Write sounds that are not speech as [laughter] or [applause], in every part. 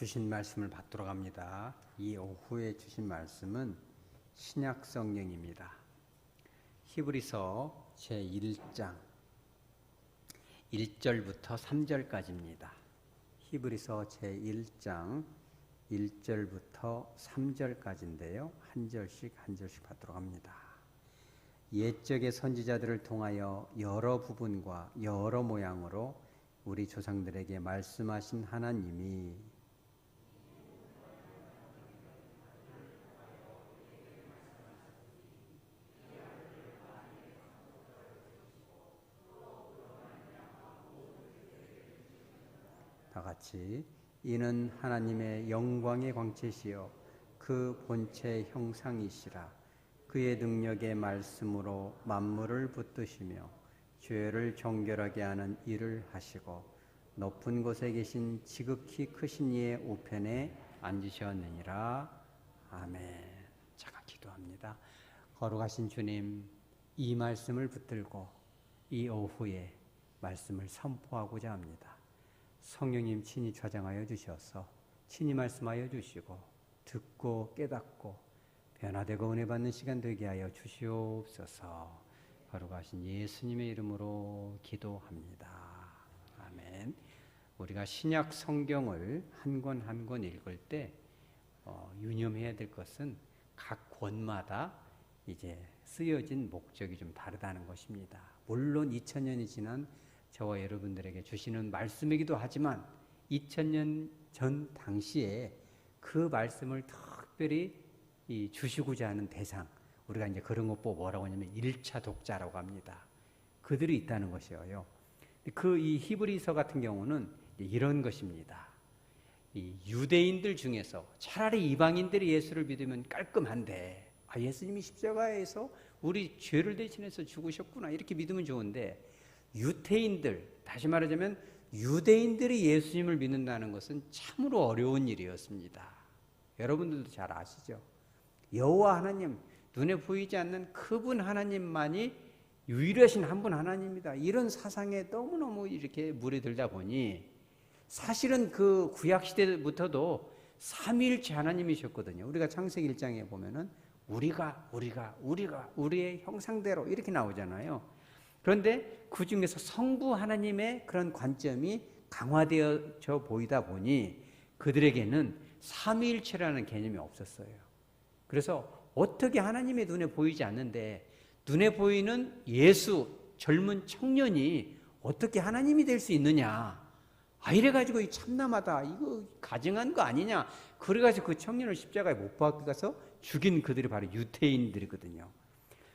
주신 말씀을 받도록 합니다. 이 오후에 주신 말씀은 신약 성경입니다. 히브리서 제 1장 1절부터 3절까지입니다. 히브리서 제 1장 1절부터 3절까지인데요. 한 절씩 한 절씩 받도록 합니다. 옛적의 선지자들을 통하여 여러 부분과 여러 모양으로 우리 조상들에게 말씀하신 하나님이 다 같이 이는 하나님의 영광의 광채시요 그 본체 형상이시라 그의 능력의 말씀으로 만물을 붙드시며 죄를 정결하게 하는 일을 하시고 높은 곳에 계신 지극히 크신 이의 우편에 앉으셨느니라 아멘. 잠깐 기도합니다. 거룩하신 주님, 이 말씀을 붙들고 이 오후에 말씀을 선포하고자 합니다. 성령님 친히 좌장하여 주셔서 친히 말씀하여 주시고 듣고 깨닫고 변화되고 은혜 받는 시간 되게 하여 주시옵소서. 거룩하신 예수님의 이름으로 기도합니다. 아멘. 우리가 신약 성경을 한 권 한 권 읽을 때 어, 유념해야 될 것은 각 권마다 이제 쓰여진 목적이 좀 다르다는 것입니다. 물론 2000년이 지난 저와 여러분들에게 주시는 말씀이기도 하지만 2000년 전 당시에 그 말씀을 특별히 이 주시고자 하는 대상 우리가 이제 그런 것 보고 뭐라고 하냐면 1차 독자라고 합니다. 그들이 있다는 것이에요. 그 이 히브리서 같은 경우는 이런 것입니다. 이 유대인들 중에서 차라리 이방인들이 예수를 믿으면 깔끔한데 아 예수님이 십자가에서 우리 죄를 대신해서 죽으셨구나 이렇게 믿으면 좋은데 유태인들 다시 말하자면 유대인들이 예수님을 믿는다는 것은 참으로 어려운 일이었습니다. 여러분들도 잘 아시죠? 여호와 하나님 눈에 보이지 않는 그분 하나님만이 유일하신 한 분 하나님입니다. 이런 사상에 너무너무 이렇게 물에 들다 보니 사실은 그 구약 시대부터도 삼위일체 하나님이셨거든요. 우리가 창세기 1장에 보면은 우리가 우리가 우리가 우리의 형상대로 이렇게 나오잖아요. 그런데 그 중에서 성부 하나님의 그런 관점이 강화되어져 보이다 보니 그들에게는 삼위일체라는 개념이 없었어요. 그래서 어떻게 하나님의 눈에 보이지 않는데 눈에 보이는 예수 젊은 청년이 어떻게 하나님이 될 수 있느냐? 아 이래 가지고 이 참남하다 이거 가증한 거 아니냐? 그래 가지고 그 청년을 십자가에 못 박아서 죽인 그들이 바로 유태인들이거든요.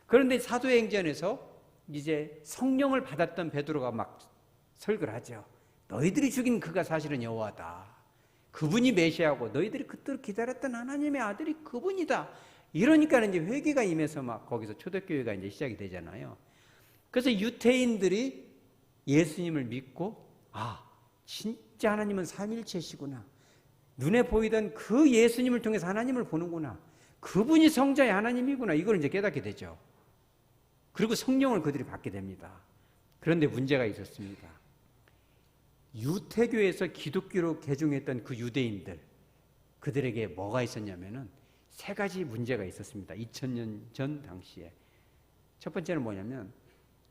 그런데 사도행전에서 이제 성령을 받았던 베드로가 막 설교를 하죠. 너희들이 죽인 그가 사실은 여호와다. 그분이 메시아고 너희들이 그토록 기다렸던 하나님의 아들이 그분이다. 이러니까 이제 회개가 임해서 막 거기서 초대교회가 이제 시작이 되잖아요. 그래서 유태인들이 예수님을 믿고 아 진짜 하나님은 삼일체시구나. 눈에 보이던 그 예수님을 통해서 하나님을 보는구나. 그분이 성자의 하나님이구나. 이걸 이제 깨닫게 되죠. 그리고 성령을 그들이 받게 됩니다. 그런데 문제가 있었습니다. 유태교에서 기독교로 개종했던 그 유대인들, 그들에게 뭐가 있었냐면은 세 가지 문제가 있었습니다. 2000년 전 당시에. 첫 번째는 뭐냐면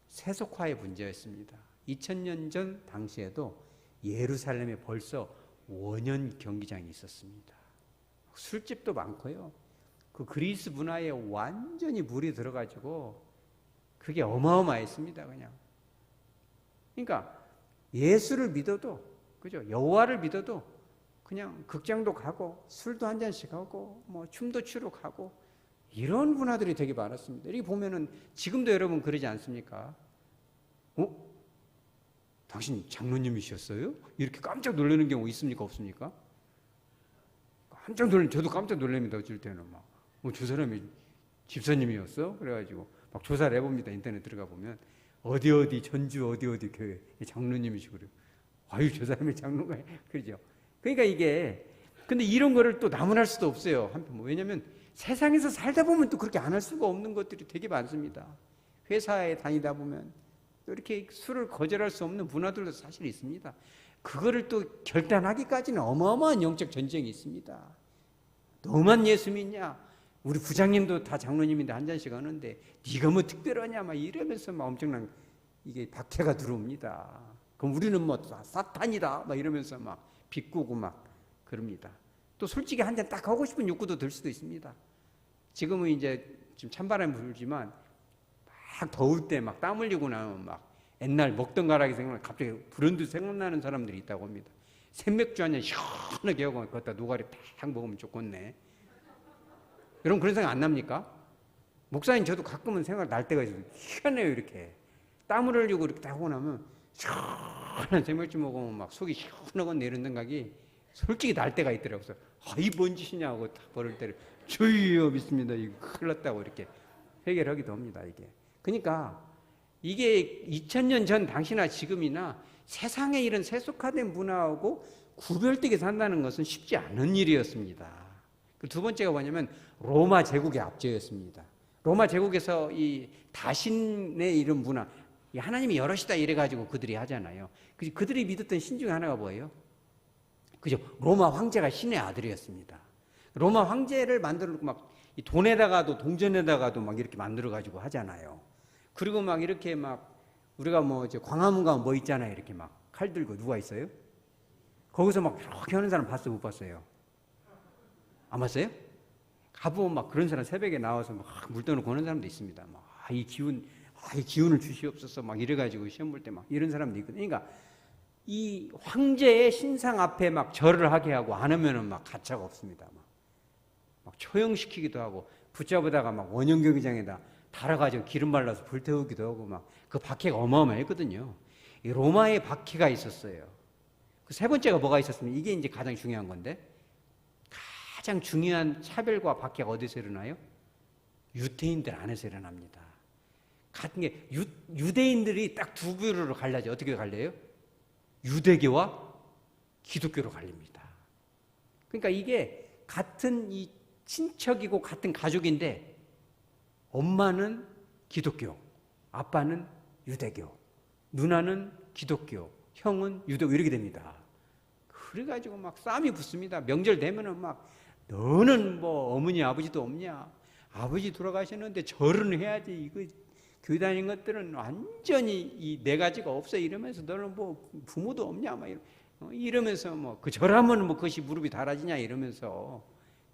세속화의 문제였습니다. 2000년 전 당시에도 예루살렘에 벌써 원년 경기장이 있었습니다. 술집도 많고요. 그 그리스 문화에 완전히 물이 들어가지고 그게 어마어마했습니다. 그냥. 그러니까 예수를 믿어도 그죠? 여호와를 믿어도 그냥 극장도 가고 술도 한 잔씩 하고 뭐 춤도 추러 가고 이런 문화들이 되게 많았습니다. 이렇게 보면은 지금도 여러분 그러지 않습니까? 어? 당신 장로님이셨어요? 이렇게 깜짝 놀라는 경우 있습니까? 없습니까? 깜짝 놀래, 저도 깜짝 놀랍니다. 어쩔 때는 막. 뭐, 저 사람이 집사님이었어? 그래가지고 막 조사를 해봅니다. 인터넷 들어가 보면. 어디 어디, 전주 어디 어디 교회 장로님이시고 그래요. 아유, 저 사람이 장로가, [laughs] 그러죠. 그러니까 이게, 근데 이런 거를 또 나무랄 수도 없어요. 한편, 뭐, 왜냐면 세상에서 살다 보면 또 그렇게 안 할 수가 없는 것들이 되게 많습니다. 회사에 다니다 보면 또 이렇게 술을 거절할 수 없는 문화들도 사실 있습니다. 그거를 또 결단하기까지는 어마어마한 영적 전쟁이 있습니다. 너만 예수 믿냐? 우리 부장님도 다 장로님인데 한 잔씩 하는데 네가 뭐 특별하냐? 막 이러면서 막 엄청난 이게 박해가 들어옵니다. 그럼 우리는 뭐 사탄이다 막 이러면서 막 비꼬고 막 그럽니다. 또 솔직히 한 잔 딱 하고 싶은 욕구도 들 수도 있습니다. 지금은 이제 지금 찬바람이 불지만 막 더울 때 막 땀 흘리고 나면 막 옛날 먹던 가락이 생각나 갑자기 불현듯 생각나는 사람들이 있다고 합니다. 생맥주 한 잔 시원하게 하고 걷다 노가리 탁 먹으면 좋겠네. 여러분 그런 생각 안 납니까? 목사님 저도 가끔은 생각 날 때가 있어요. 희한해요 이렇게. 땀을 흘리고 이렇게 딱 하고 나면 시원한 생맥주 먹으면 막 속이 시원하건 이런 생각이 솔직히 날 때가 있더라고요. 그래서 아, 이 뭔 짓이냐고 딱 버릴 때를 주여 믿습니다. 이거 큰일 났다고 이렇게 해결하기도 합니다. 이게. 그러니까 이게 2000년 전 당시나 지금이나 세상에 이런 세속화된 문화하고 구별되게 산다는 것은 쉽지 않은 일이었습니다. 그 두 번째가 뭐냐면 로마 제국의 압제였습니다. 로마 제국에서 이 다신의 이런 문화, 이 하나님이 여럿이다 이래가지고 그들이 하잖아요. 그- 그들이 믿었던 신 중에 하나가 뭐예요? 그죠? 로마 황제가 신의 아들이었습니다. 로마 황제를 만들고 막이 돈에다가도 동전에다가도 막 이렇게 만들어 가지고 하잖아요. 그리고 막 이렇게 막 우리가 뭐 이제 광화문 가면 뭐 있잖아요. 이렇게 막 칼 들고 누가 있어요? 거기서 막 이렇게 하는 사람 봤어요? 못 봤어요? 안 봤어요? 가보면 막 그런 사람 새벽에 나와서 막 물돈을 거는 사람도 있습니다. 막, 아, 이 기운, 아, 이 기운을 주시옵소서 막 이래가지고 시험 볼 때 막 이런 사람도 있거든요. 그러니까 이 황제의 신상 앞에 막 절을 하게 하고 안 하면은 막 가차가 없습니다. 막, 막 처형시키기도 하고 붙잡으다가 막 원형 경기장에다 달아가지고 기름 발라서 불태우기도 하고 막 그 박해가 어마어마했거든요. 이 로마의 박해가 있었어요. 그 세 번째가 뭐가 있었으면 이게 이제 가장 중요한 건데 가장 중요한 차별과 박해가 어디서 일어나요? 유태인들 안에서 일어납니다. 같은 게 유, 유대인들이 딱 두 부류로 갈라져 어떻게 갈려요? 유대교와 기독교로 갈립니다. 그러니까 이게 같은 이 친척이고 같은 가족인데 엄마는 기독교, 아빠는 유대교, 누나는 기독교, 형은 유대교 이렇게 됩니다. 그래가지고 막 싸움이 붙습니다. 명절 되면은 막 너는 뭐 어머니 아버지도 없냐? 아버지 돌아가셨는데 절은 해야지. 이거 교회 다닌 것들은 완전히 이 네 가지가 없어 이러면서 너는 뭐 부모도 없냐? 막 어, 이러면서 뭐 그 절하면 뭐 그것이 무릎이 달아지냐 이러면서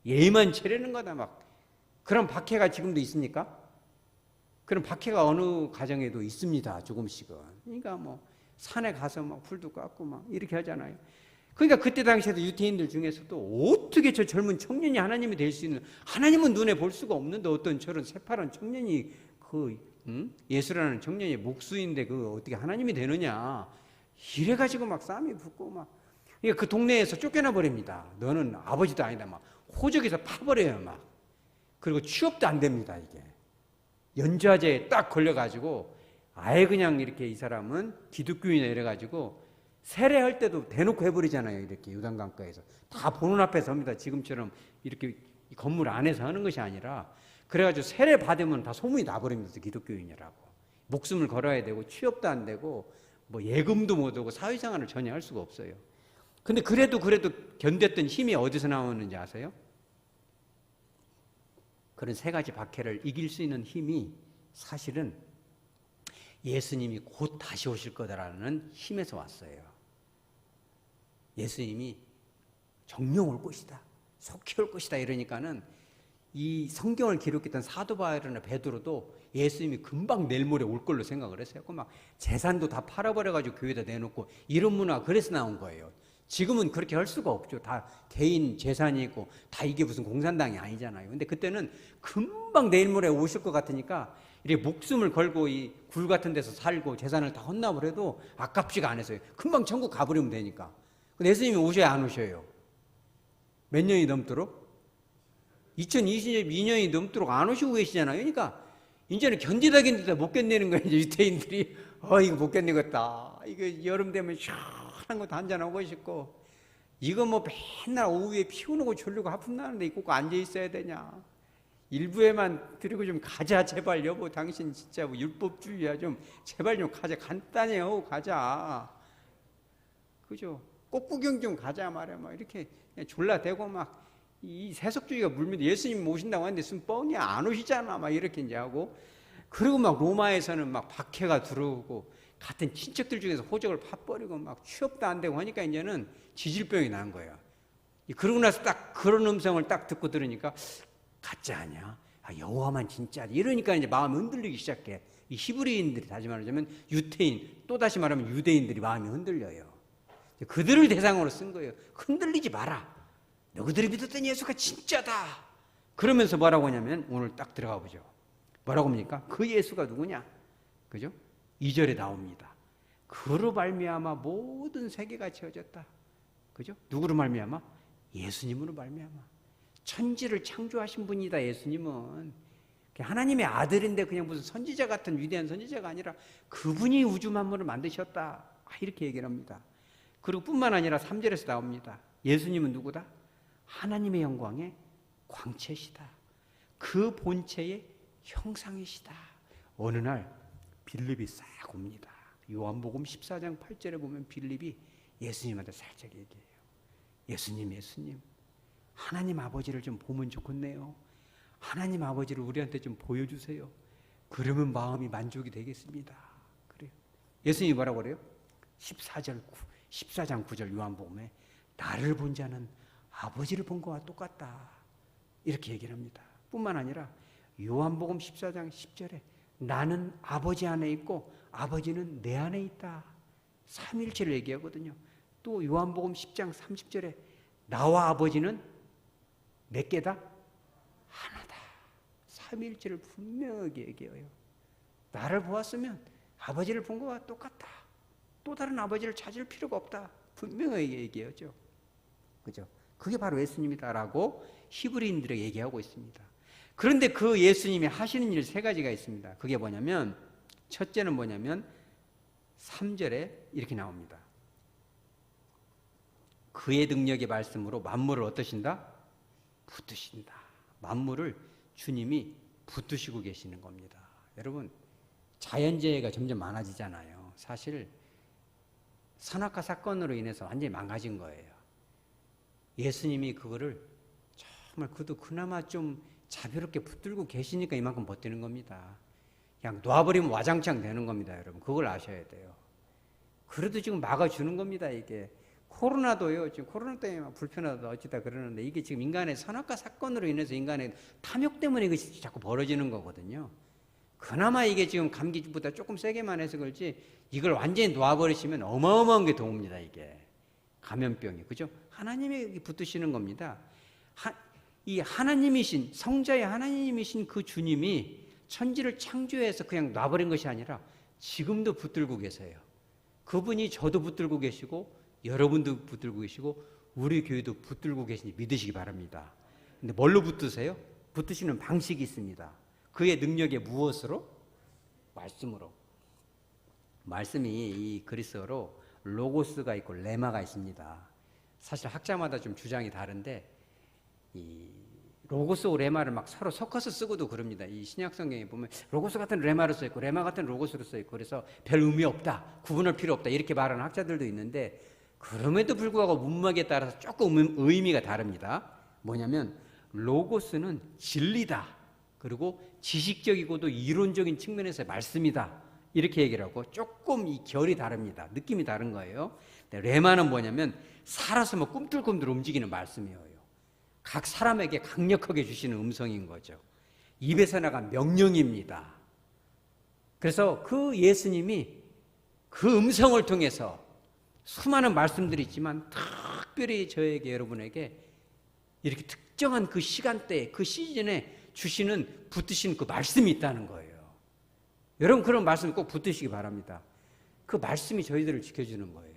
예의만 차리는 거다 막 그런 박해가 지금도 있습니까? 그런 박해가 어느 가정에도 있습니다. 조금씩은. 그러니까 뭐 산에 가서 막 풀도 깎고 막 이렇게 하잖아요. 그러니까 그때 당시에도 유태인들 중에서도 어떻게 저 젊은 청년이 하나님이 될 수 있는 하나님은 눈에 볼 수가 없는데 어떤 저런 새파란 청년이 그 응? 예수라는 청년이 목수인데 그 어떻게 하나님이 되느냐. 이래 가지고 막 싸움이 붙고 막. 그러니까 그 동네에서 쫓겨나 버립니다. 너는 아버지도 아니다. 막 호적에서 파버려요 막. 그리고 취업도 안 됩니다 이게. 연좌제에 딱 걸려가지고 아예 그냥 이렇게 이 사람은 기독교인이나 이래가지고 세례할 때도 대놓고 해버리잖아요. 이렇게 유단강가에서 다 보는 앞에 섭니다. 지금처럼 이렇게 이 건물 안에서 하는 것이 아니라 그래가지고 세례 받으면 다 소문이 나버립니다. 기독교인이라고 목숨을 걸어야 되고 취업도 안 되고 뭐 예금도 못 오고 사회생활을 전혀 할 수가 없어요. 근데 그래도 그래도 견뎠던 힘이 어디서 나오는지 아세요? 그런 세 가지 박해를 이길 수 있는 힘이 사실은 예수님이 곧 다시 오실 거다라는 힘에서 왔어요. 예수님이 정령 올 것이다. 속히 올 것이다. 이러니까는 이 성경을 기록했던 사도 바울이나 베드로도 예수님이 금방 내일 모레 올 걸로 생각을 했어요. 그막 재산도 다 팔아버려가지고 교회에다 내놓고 이런 문화 그래서 나온 거예요. 지금은 그렇게 할 수가 없죠. 다 개인 재산이 있고 다 이게 무슨 공산당이 아니잖아요. 근데 그때는 금방 내일 모레 오실 것 같으니까 이렇게 목숨을 걸고 이 굴 같은 데서 살고 재산을 다 헌납을 해도 아깝지가 않았어요. 금방 천국 가버리면 되니까. 예수님이 오셔야 안 오셔요. 몇 년이 넘도록? 2022년이 넘도록 안 오시고 계시잖아요. 그러니까 이제는 견디다 견디다 못 견디는 거예요. 이제 유태인들이 [laughs] 어 이거 못 견디겠다. 이거 여름 되면 시원한 거 한잔 하고 싶고 이거 뭐 맨날 오후에 피우고 졸리고 하품 나는데 이꼭 앉아 있어야 되냐. 일부에만 드리고 좀 가자 제발 여보 당신 진짜 뭐 율법주의야 좀 제발 좀 가자 하고 가자. 그죠? 꽃 구경 좀 가자 말이야. 막 이렇게 졸라대고 막 이 세속주의가 물면 예수님 모신다고 하는데 무슨 뻥이야 안 오시잖아. 막 이렇게 이제 하고 그리고 막 로마에서는 막 박해가 들어오고 같은 친척들 중에서 호적을 파버리고 막 취업도 안 되고 하니까 이제는 지질병이 난 거예요. 그러고 나서 딱 그런 음성을 딱 듣고 들으니까 가짜 아니야. 아, 여호와만 진짜지. 이러니까 이제 마음이 흔들리기 시작해. 이 히브리인들이 다시 말하자면 유태인 또 다시 말하면 유대인들이 마음이 흔들려요. 그들을 대상으로 쓴 거예요. 흔들리지 마라. 너희들이 믿었던 예수가 진짜다. 그러면서 뭐라고 하냐면 오늘 딱 들어가 보죠. 뭐라고 합니까? 그 예수가 누구냐? 그죠? 2절에 나옵니다. 그로 말미암아 모든 세계가 지어졌다. 그죠? 누구로 말미암아? 예수님으로 말미암아. 천지를 창조하신 분이다. 예수님은 하나님의 아들인데 그냥 무슨 선지자 같은 위대한 선지자가 아니라 그분이 우주 만물을 만드셨다. 아, 이렇게 얘기를 합니다. 그리고 뿐만 아니라 3절에서 나옵니다. 예수님은 누구다? 하나님의 영광의 광채시다. 그 본체의 형상이시다. 어느 날 빌립이 싹 옵니다. 요한복음 14장 8절에 보면 빌립이 예수님한테 살짝 얘기해요. 예수님, 예수님. 하나님 아버지를 좀 보면 좋겠네요. 하나님 아버지를 우리한테 좀 보여주세요. 그러면 마음이 만족이 되겠습니다. 그래요. 예수님이 뭐라고 그래요? 14절, 14장 9절 요한복음에 나를 본 자는 아버지를 본 것과 똑같다. 이렇게 얘기를 합니다. 뿐만 아니라 요한복음 14장 10절에 나는 아버지 안에 있고 아버지는 내 안에 있다. 삼일체를 얘기하거든요. 또 요한복음 10장 30절에 나와 아버지는 몇 개다? 하나다. 삼일체를 분명하게 얘기해요. 나를 보았으면 아버지를 본 것과 똑같다. 또 다른 아버지를 찾을 필요가 없다. 분명하게 얘기하죠. 그죠? 그게 바로 예수님이다라고 히브리인들에게 얘기하고 있습니다. 그런데 그 예수님이 하시는 일 세 가지가 있습니다. 그게 뭐냐면 첫째는 뭐냐면 3절에 이렇게 나옵니다. 그의 능력의 말씀으로 만물을 어떠신다? 붙드신다. 만물을 주님이 붙드시고 계시는 겁니다. 여러분, 자연재해가 점점 많아지잖아요. 사실 선악과 사건으로 인해서 완전히 망가진 거예요. 예수님이 그거를 정말 그도 그나마 좀 자비롭게 붙들고 계시니까 이만큼 버티는 겁니다. 그냥 놔버리면 와장창 되는 겁니다, 여러분. 그걸 아셔야 돼요. 그래도 지금 막아주는 겁니다, 이게. 코로나도요, 지금 코로나 때문에 막 불편하다 어찌다 그러는데 이게 지금 인간의 선악과 사건으로 인해서 인간의 탐욕 때문에 이것이 자꾸 벌어지는 거거든요. 그나마 이게 지금 감기보다 조금 세게만 해서 그렇지 이걸 완전히 놓아버리시면 어마어마한 게 도움입니다, 이게. 감염병이. 그죠? 하나님이 붙드시는 겁니다. 하, 이 하나님이신, 성자의 하나님이신 그 주님이 천지를 창조해서 그냥 놔버린 것이 아니라 지금도 붙들고 계세요. 그분이 저도 붙들고 계시고 여러분도 붙들고 계시고 우리 교회도 붙들고 계시니 믿으시기 바랍니다. 근데 뭘로 붙드세요? 붙드시는 방식이 있습니다. 그의 능력에 무엇으로? 말씀으로. 말씀이 이 그리스어로 로고스가 있고 레마가 있습니다. 사실 학자마다 좀 주장이 다른데 이 로고스와 레마를 막 서로 섞어서 쓰고도 그럽니다. 이 신약 성경에 보면 로고스 같은 레마로 써 있고 레마 같은 로고스로 써 있고 그래서 별 의미 없다. 구분할 필요 없다. 이렇게 말하는 학자들도 있는데 그럼에도 불구하고 문맥에 따라서 조금 의미가 다릅니다. 뭐냐면 로고스는 진리다. 그리고 지식적이고도 이론적인 측면에서의 말씀이다. 이렇게 얘기를 하고 조금 이 결이 다릅니다. 느낌이 다른 거예요. 레마는 뭐냐면 살아서 뭐 꿈틀꿈틀 움직이는 말씀이에요. 각 사람에게 강력하게 주시는 음성인 거죠. 입에서 나간 명령입니다. 그래서 그 예수님이 그 음성을 통해서 수많은 말씀들이 있지만 특별히 저에게 여러분에게 이렇게 특정한 그 시간대에 그 시즌에 주시는 붙으신 그 말씀이 있다는 거예요. 여러분 그런 말씀 꼭 붙으시기 바랍니다. 그 말씀이 저희들을 지켜주는 거예요.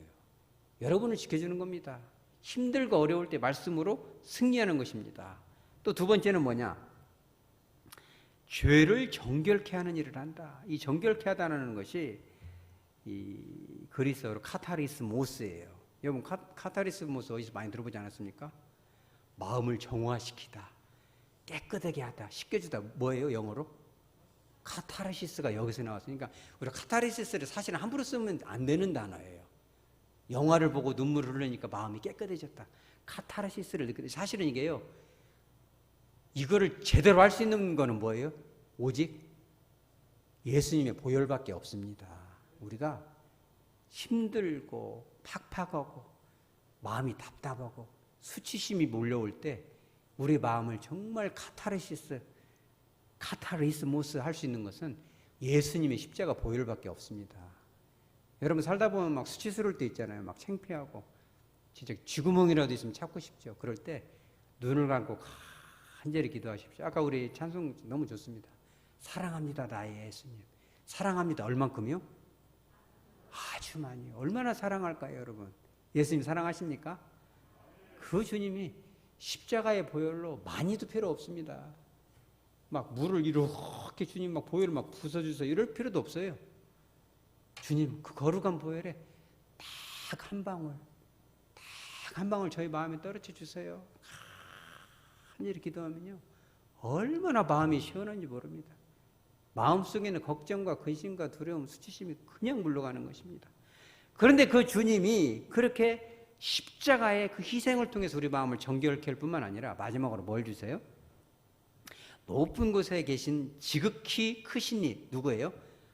여러분을 지켜주는 겁니다. 힘들고 어려울 때 말씀으로 승리하는 것입니다. 또 두 번째는 뭐냐? 죄를 정결케 하는 일을 한다. 이 정결케 하다는 것이 이 그리스어로 카타리스모스예요. 여러분 카, 카타리스모스 어디서 많이 들어보지 않았습니까? 마음을 정화시키다, 깨끗하게 하다, 씻겨주다. 뭐예요 영어로? 카타르시스가 여기서 나왔으니까 우리 카타르시스를 사실은 함부로 쓰면 안 되는 단어예요. 영화를 보고 눈물을 흘리니까 마음이 깨끗해졌다. 카타르시스를 느끼는 사실은 이게요. 이거를 제대로 할 수 있는 거는 뭐예요? 오직 예수님의 보혈밖에 없습니다. 우리가 힘들고 팍팍하고 마음이 답답하고 수치심이 몰려올 때 우리 마음을 정말 카타르시스, 카타르시모스 할 수 있는 것은 예수님의 십자가 보혈밖에 없습니다. 여러분 살다 보면 막 수치스러울 때 있잖아요. 막 창피하고 진짜 쥐구멍이라도 있으면 찾고 싶죠. 그럴 때 눈을 감고 간절히 기도하십시오. 아까 우리 찬송 너무 좋습니다. 사랑합니다, 나의 예수님. 사랑합니다. 얼만큼요? 아주 많이. 얼마나 사랑할까요, 여러분? 예수님 사랑하십니까? 그 주님이 십자가의 보혈로 많이도 필요 없습니다. 막 물을 이렇게 주님 막 보혈을 막 부숴주세요. 이럴 필요도 없어요. 주님 그 거룩한 보혈에 딱 한 방울, 딱 한 방울 저희 마음에 떨어져 주세요. 간절히 기도하면요. 얼마나 마음이 시원한지 모릅니다. 마음속에는 걱정과 근심과 두려움, 수치심이 그냥 물러가는 것입니다. 그런데 그 주님이 그렇게 십자가의 그 희생을 통해서 우리 마음을 정결케 할 뿐만 아니라 마지막으로 뭘 주세요? 높은 곳에 계신 지극히 크신 이 누구예요?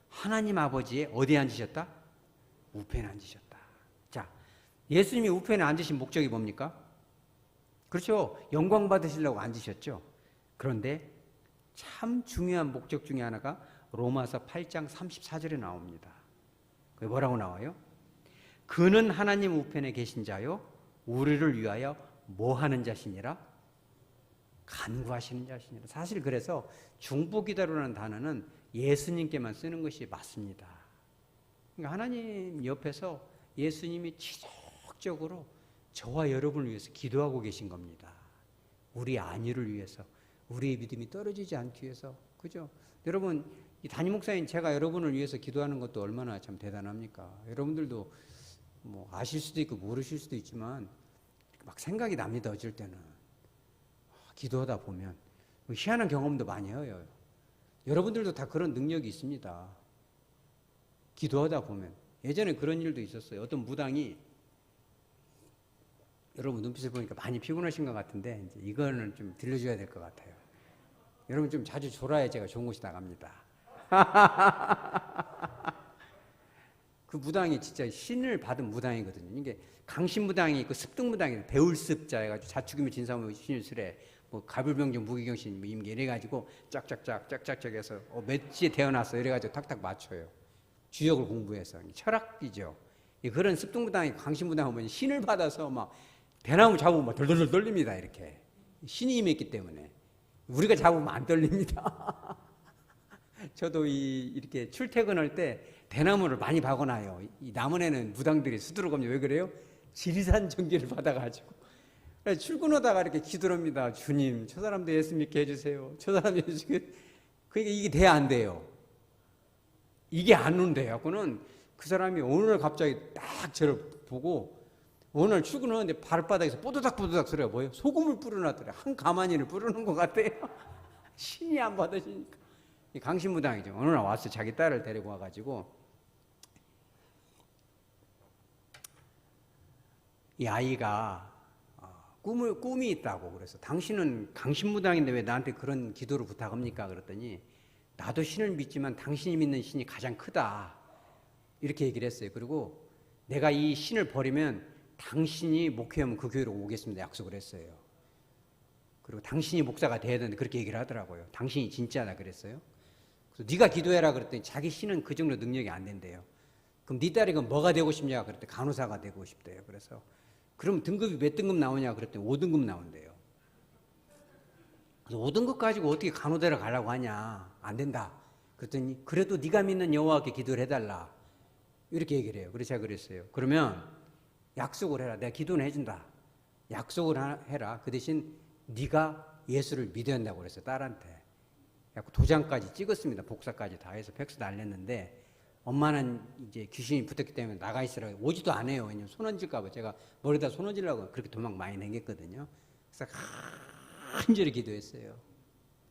하나님 아버지의 어디에 앉으셨다? 우편에 앉으셨다. 자, 예수님이 우편에 앉으신 목적이 뭡니까? 그렇죠. 영광 받으시려고 앉으셨죠. 그런데 참 중요한 목적 중에 하나가 로마서 8장 34절에 나옵니다. 그게 뭐라고 나와요? 그는 하나님 우편에 계신 자요 우리를 위하여 뭐 하는 자신이라 간구하시는 자신이라. 사실 그래서 중보기도라는 단어는 예수님께만 쓰는 것이 맞습니다. 그러니까 하나님 옆에서 예수님이 지속적으로 저와 여러분을 위해서 기도하고 계신 겁니다. 우리 안위를 위해서, 우리의 믿음이 떨어지지 않기 위해서, 그죠? 여러분, 이 담임 목사인 제가 여러분을 위해서 기도하는 것도 얼마나 참 대단합니까? 여러분들도 뭐 아실 수도 있고 모르실 수도 있지만 막 생각이 납니다. 어쩔 때는 기도하다 보면 뭐 희한한 경험도 많이 해요. 여러분들도 다 그런 능력이 있습니다. 기도하다 보면 예전에 그런 일도 있었어요. 어떤 무당이 여러분 눈빛을 보니까 많이 피곤하신 것 같은데 이제 이거는 좀 들려줘야 될 것 같아요. 여러분 좀 자주 졸아야 제가 좋은 곳이 나갑니다. [laughs] 그 무당이 진짜 신을 받은 무당이거든요. 이게 강신 무당이 있고 습등 무당이 배울 습자 해가지고 자축이면 진사무 신일술에 뭐 가불병정 무기경신 뭐 임계 이래가지고 짝짝짝 짝짝짝 해서 어, 몇지에 태어났어 이래가지고 탁탁 맞춰요. 주역을 공부해서 철학이죠. 이 그런 습등 무당이 강신 무당 하면 신을 받아서 막 대나무 잡으면 막 덜덜덜 떨립니다 이렇게 신이 임했기 때문에 우리가 잡으면 안 떨립니다. [laughs] 저도 이 이렇게 출퇴근할 때 대나무를 많이 박아놔요. 이 나무에는 무당들이 수두룩하면 왜 그래요? 지리산 전기를 [laughs] 받아가지고 출근하다가 이렇게 기도합니다. 주님, 저 사람도 예수 믿게 해주세요. 저 사람 예수 믿게 그게 이게 돼 안 돼요. 이게 안 온대요. 그는 그 사람이 오늘 갑자기 딱 저를 보고 오늘 출근하는데 발바닥에서 뽀드닥 뽀드닥 소리가 뭐예요? 소금을 뿌려놨더래. 한 가마니를 뿌리는 것 같아요. [laughs] 신이 안 받으시니까. 이 강신무당이죠. 어느 날 와서 자기 딸을 데리고 와가지고 이 아이가 어, 꿈을 꿈이 있다고 그래서 당신은 강신무당인데 왜 나한테 그런 기도를 부탁합니까? 그랬더니 나도 신을 믿지만 당신이 믿는 신이 가장 크다 이렇게 얘기를 했어요. 그리고 내가 이 신을 버리면 당신이 목회하면 그 교회로 오겠습니다. 약속을 했어요. 그리고 당신이 목사가 돼야 되는데 그렇게 얘기를 하더라고요. 당신이 진짜다 그랬어요. 그래서 네가 기도해라 그랬더니 자기 신은 그 정도 능력이 안 된대요. 그럼 네 딸이 그럼 뭐가 되고 싶냐 그랬더니 간호사가 되고 싶대요. 그래서 그럼 등급이 몇 등급 나오냐 그랬더니 5등급 나온대요. 그래서 5등급 가지고 어떻게 간호대를 가려고 하냐? 안 된다. 그랬더니 그래도 네가 믿는 여호와께 기도를 해달라. 이렇게 얘기를 해요. 그래서 제가 그랬어요. 그러면 약속을 해라. 내가 기도는 해준다. 약속을 하- 해라. 그 대신 네가 예수를 믿어야 한다고 그랬어요. 딸한테. 도장까지 찍었습니다. 복사까지 다 해서 팩스 날렸는데 엄마는 이제 귀신이 붙었기 때문에 나가 있으라고 오지도 않아요. 왜냐면 손 얹을까봐 제가 머리다 손 얹으려고 그렇게 도망 많이 댕겼거든요. 그래서 간절히 기도했어요.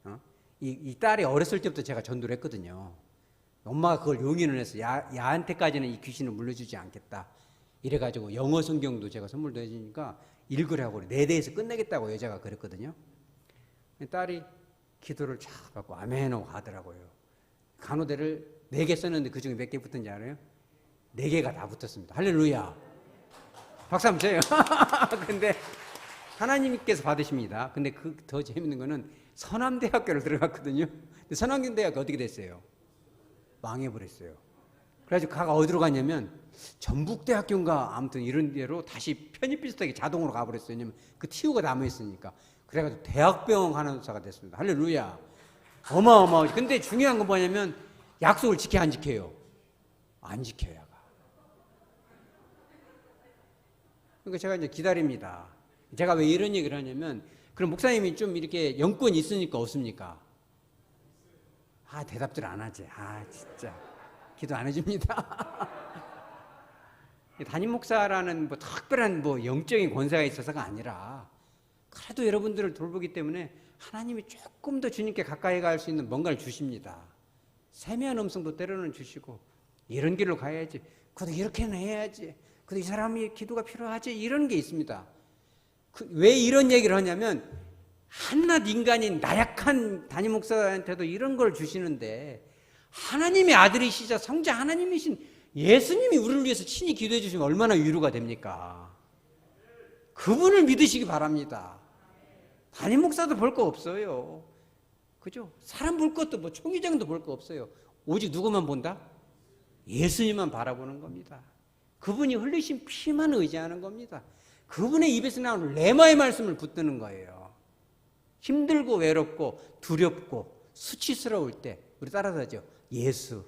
어? 이, 이 딸이 어렸을 때부터 제가 전도를 했거든요. 엄마가 그걸 용인을 해서 야, 야한테까지는 이 귀신을 물려주지 않겠다. 이래가지고 영어 성경도 제가 선물도 해주니까 읽으라고 그래. 네 대에서 끝내겠다고 여자가 그랬거든요. 딸이 기도를 쫙 받고 아멘 하고 가더라고요. 간호대를 네 개 썼는데 그 중에 몇 개 붙은지 알아요? 네 개가 다 붙었습니다. 할렐루야. 박수 한번 쳐요. [laughs] 근데 하나님께서 받으십니다. 근데 그 더 재밌는 거는 선암대학교를 들어갔거든요. 근데 선암대학교 어떻게 됐어요? 망해버렸어요. 그래가지고 가가 어디로 갔냐면 전북대학교인가 아무튼 이런 데로 다시 편입 비슷하게 자동으로 가버렸어요. 왜냐면 그 티오가 남아있으니까. 그래가지고 대학병원 간호사가 됐습니다. 할렐루야. 어마어마. 근데 중요한 건 뭐냐면 약속을 지켜 안 지켜요? 안 지켜요. 가. 그러니까 제가 이제 기다립니다. 제가 왜 이런 얘기를 하냐면 그럼 목사님이 좀 이렇게 영권이 있으니까 없습니까? 아 대답들 안 하지. 아 진짜 기도 안 해줍니다. [laughs] 담임 목사라는 뭐 특별한 뭐 영적인 권세가 있어서가 아니라 그래도 여러분들을 돌보기 때문에 하나님이 조금 더 주님께 가까이 갈 수 있는 뭔가를 주십니다. 세미한 음성도 때로는 주시고 이런 길로 가야지. 그래도 이렇게는 해야지. 그래도 이 사람이 기도가 필요하지. 이런 게 있습니다. 그, 왜 이런 얘기를 하냐면 한낱 인간인 나약한 담임 목사한테도 이런 걸 주시는데 하나님의 아들이시자 성자 하나님이신 예수님이 우리를 위해서 친히 기도해 주시면 얼마나 위로가 됩니까? 그분을 믿으시기 바랍니다. 담임 목사도 볼 거 없어요. 그죠? 사람 볼 것도 뭐 총회장도 볼 거 없어요. 오직 누구만 본다? 예수님만 바라보는 겁니다. 그분이 흘리신 피만 의지하는 겁니다. 그분의 입에서 나오는 레마의 말씀을 붙드는 거예요. 힘들고 외롭고 두렵고 수치스러울 때 우리 따라서 하죠. 예수.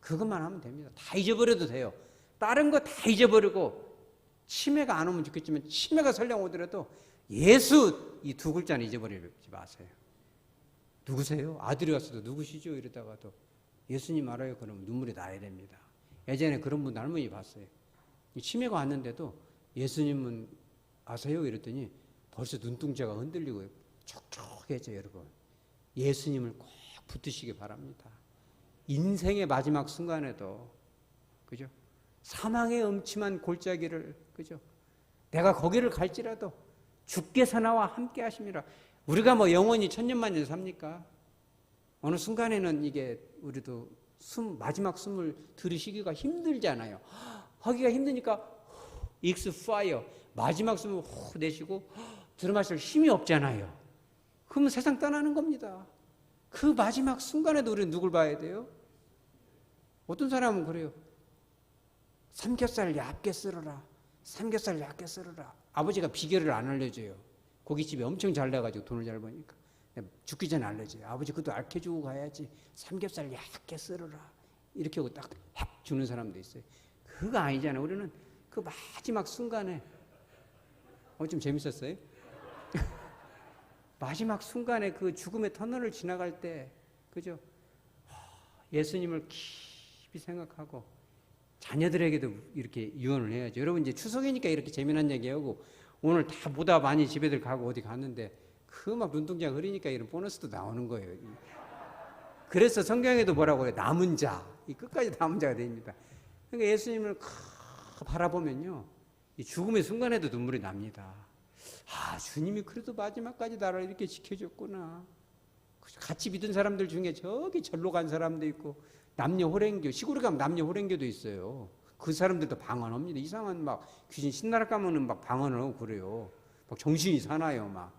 그것만 하면 됩니다. 다 잊어버려도 돼요. 다른 거 다 잊어버리고 치매가 안 오면 좋겠지만 치매가 설령 오더라도 예수 이 두 글자는 잊어버리지 마세요. 누구세요? 아들이 왔어도 누구시죠? 이러다가도 예수님 알아요. 그러면 눈물이 나야 됩니다. 예전에 그런 분 할머니 봤어요. 치매가 왔는데도 예수님은 아세요? 이랬더니 벌써 눈동자가 흔들리고 촉촉해져 여러분. 예수님을 꼭 붙드시기 바랍니다. 인생의 마지막 순간에도 그죠? 사망의 음침한 골짜기를 그죠? 내가 거기를 갈지라도 주께서 나와 함께 하심이라. 우리가 뭐 영원히 천년만년 삽니까? 어느 순간에는 이게 우리도 숨 마지막 숨을 들이쉬기가 힘들잖아요. 하기가 힘드니까 익스 파이어 마지막 숨을 호 내쉬고 들어마실 힘이 없잖아요. 그러면 세상 떠나는 겁니다. 그 마지막 순간에도 우리는 누굴 봐야 돼요? 어떤 사람은 그래요. 삼겹살 얇게 썰어라. 삼겹살 얇게 썰어라. 아버지가 비결을 안 알려줘요. 고깃집에 엄청 잘 나가지고 돈을 잘 버니까. 죽기 전에 알려줘요. 아버지 그것도 알켜주고 가야지. 삼겹살 얇게 썰어라. 이렇게 하고 딱 주는 사람도 있어요. 그거 아니잖아요. 우리는 그 마지막 순간에 어 좀 재밌었어요? [laughs] 마지막 순간에 그 죽음의 터널을 지나갈 때 그죠? 예수님을 깊이 생각하고 자녀들에게도 이렇게 유언을 해야죠. 여러분 이제 추석이니까 이렇게 재미난 얘기하고 오늘 다 보다 많이 집에들 가고 어디 갔는데 그 막 눈동자 흐리니까 이런 보너스도 나오는 거예요. 그래서 성경에도 뭐라고 해요? 남은 자. 이 끝까지 남은 자가 됩니다. 그러니까 예수님을 바라보면요. 이 죽음의 순간에도 눈물이 납니다. 아, 주님이 그래도 마지막까지 나를 이렇게 지켜줬구나. 같이 믿은 사람들 중에 저기 절로 간 사람도 있고, 남녀 호랭교, 시골에 가면 남녀 호랭교도 있어요. 그 사람들도 방언합니다. 이상한 막 귀신 신나라 가면은 막 방언을 하고 그래요. 막 정신이 사나요, 막.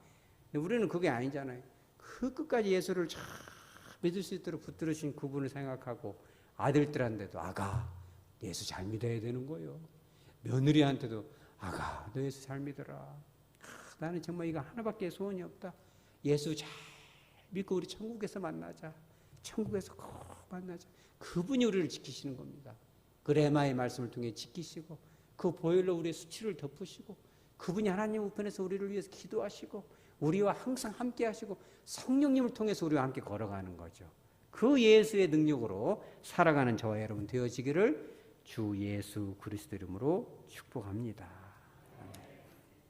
근데 우리는 그게 아니잖아요. 그 끝까지 예수를 잘 믿을 수 있도록 붙들으신 그분을 생각하고 아들들한테도 아가, 예수 잘 믿어야 되는 거예요. 며느리한테도 아가, 너 예수 잘 믿어라. 나는 정말 이거 하나밖에 소원이 없다. 예수 잘 믿고 우리 천국에서 만나자. 천국에서 꼭 만나자. 그분이 우리를 지키시는 겁니다. 그 레마의 말씀을 통해 지키시고 그 보혈로 우리의 수치를 덮으시고 그분이 하나님 우편에서 우리를 위해서 기도하시고 우리와 항상 함께 하시고 성령님을 통해서 우리와 함께 걸어가는 거죠. 그 예수의 능력으로 살아가는 저와 여러분 되어지기를 주 예수 그리스도 이름으로 축복합니다.